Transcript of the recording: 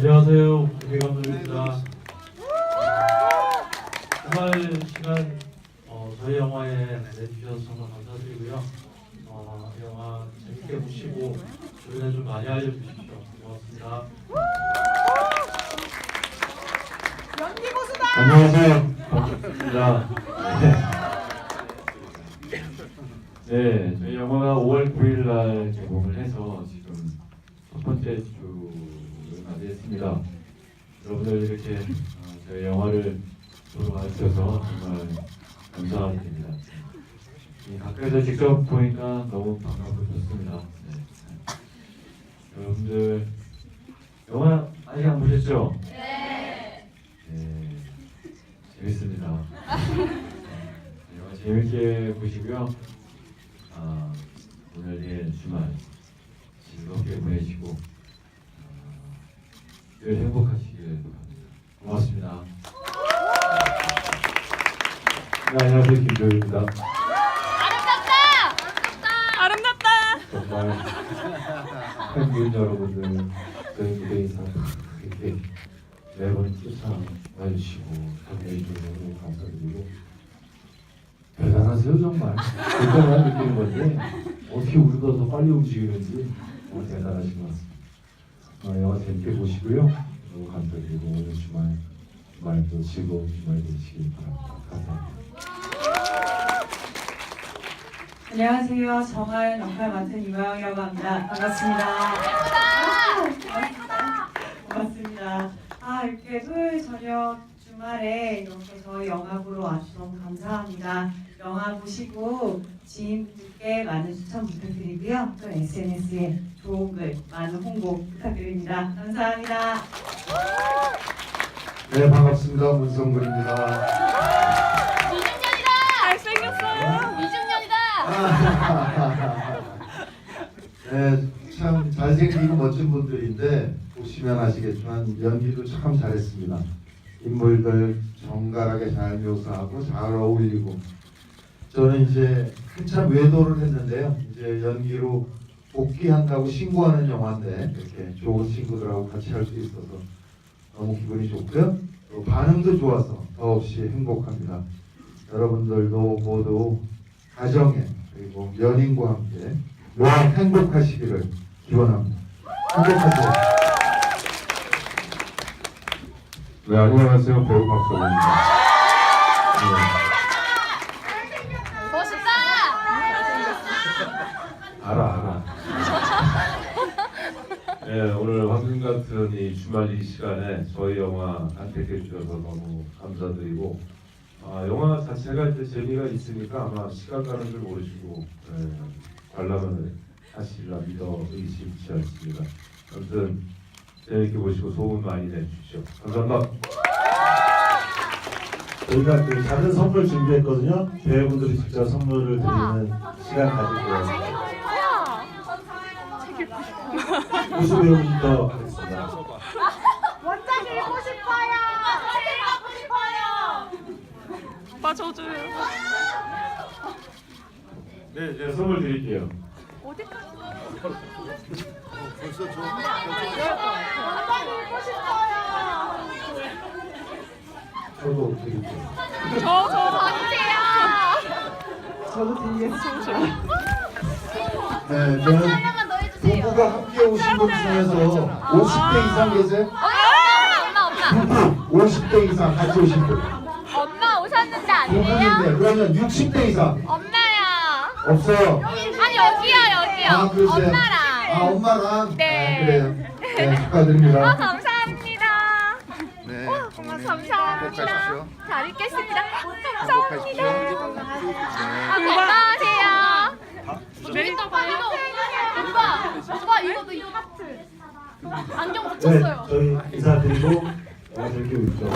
되게 감사드립니다. 주말 시간 어, 저희 영화에 내주셔서 정말 감사드리고요. 어, 영화 재밌게 보시고 주변에 좀 많이 알려주십시오. 고맙습니다. 안녕하세요. 반갑습니다. 네. 네, 저희 영화가 5월 9일 날 개봉을 해서 지금 첫 번째 주를 맞이했습니다. 여러분들 이렇게 어, 저희 영화를 보러 와주셔서 정말 감사드립니다. 이 가까이서 직접 보니까 너무 반갑고 좋습니다. 네. 여러분들 영화 아직 안 보셨죠? 네. 재밌습니다. 네, 영화 재밌게 보시고요. 아, 오늘 내일 주말 즐겁게 보내시고 아, 늘 행복하시길 바랍니다. 고맙습니다. 네, 안녕하세요 김조입니다. 아름답다. 정말 팬분 여러분들 저희 무대 인사 이렇게 매번 쫓아와 주시고 참여해주셔서 너무 감사드리고 대단하세요 정말 대단한 느끼는 건데 어떻게 우리보다 더 빨리 움직이는지 대단하신 것 같습니다 어, 영화 재밌게 보시고요 너무 감사드리고 오늘 주말 주말도 즐거운 주말 되시길 바랍니다 감사합니다 안녕하세요. 정하연 역할 맡은 이화영이라고 합니다. 반갑습니다. 아. 고맙습니다. 아 이렇게 토요일 저녁 주말에 이렇게 저희 영화 보러 와주셔서 감사합니다. 영화 보시고 지인분들께 많은 추천 부탁드리고요. 또 SNS에 좋은 글, 많은 홍보 부탁드립니다. 감사합니다. 네 반갑습니다 문성근입니다. 잘생겼어요. 네, 참 잘생기고 멋진 분들인데 보시면 아시겠지만 연기도 참 잘했습니다. 인물들 정갈하게 잘 묘사하고 잘 어울리고 저는 이제 한참 외도를 했는데요. 이제 연기로 복귀한다고 신고하는 영화인데 이렇게 좋은 친구들하고 같이 할 수 있어서 너무 기분이 좋고요. 또 반응도 좋아서 더없이 행복합니다. 여러분들도 모두 가정에 그리고 연인과 함께 늘 행복하시기를 기원합니다. 행복하세요. 네 안녕하세요 배우 박성호입니다 멋있다. 알아 알아. 네 오늘 황금 같은 이 주말 이 시간에 저희 영화 선택해 주셔서 너무 감사드리고 아, 영화 자체가 이제 재미가 있으니까 아마 시간 가는 줄 모르시고 네, 관람을 하시리라 믿어 의심치 않습니다. 아무튼 재밌게 보시고 소문 많이 내주십시오. 감사합니다. 저희가 그 작은 선물 준비했거든요. 배우분들이 직접 선물을 드리는 시간 가질 거예요. 우수 배우부터 하겠습니다. 원장 읽고 싶어요. 읽고 싶어요. 오빠 저도요. 네 이제 선물 드릴게요. 어디까지? 벌써 저 원장 읽고 싶어요. 저도 드릴게요. 저저 주세요. 저도 드리겠습니다. 네, 저는 하나만 더 해주세요. 부부가 함께 오신 분 중에서 50대 이상 계세요? 엄마 엄마 50대 이상 같이 오신 분. 엄마 오셨는데 안 돼요? 부부인데 그러면 60대 이상 엄마야. 없어요. 아니 여기요 여기요. 아, 그러세요? 엄마랑. 아 엄마랑 네. 아, 그래요. 네, 축하드립니다. 아 감사합니다. 네, 감사합니다. 행복하십시오. 잘 읽겠습니다. 행복하십시오. 감사합니다. 아, 건강하세요. 재밌다 봐. 이거 오빠, 오빠 이거도 이거 하트. 안경 네, 붙였어요. 저희 인사드리고 영화 재밌게 보십시오.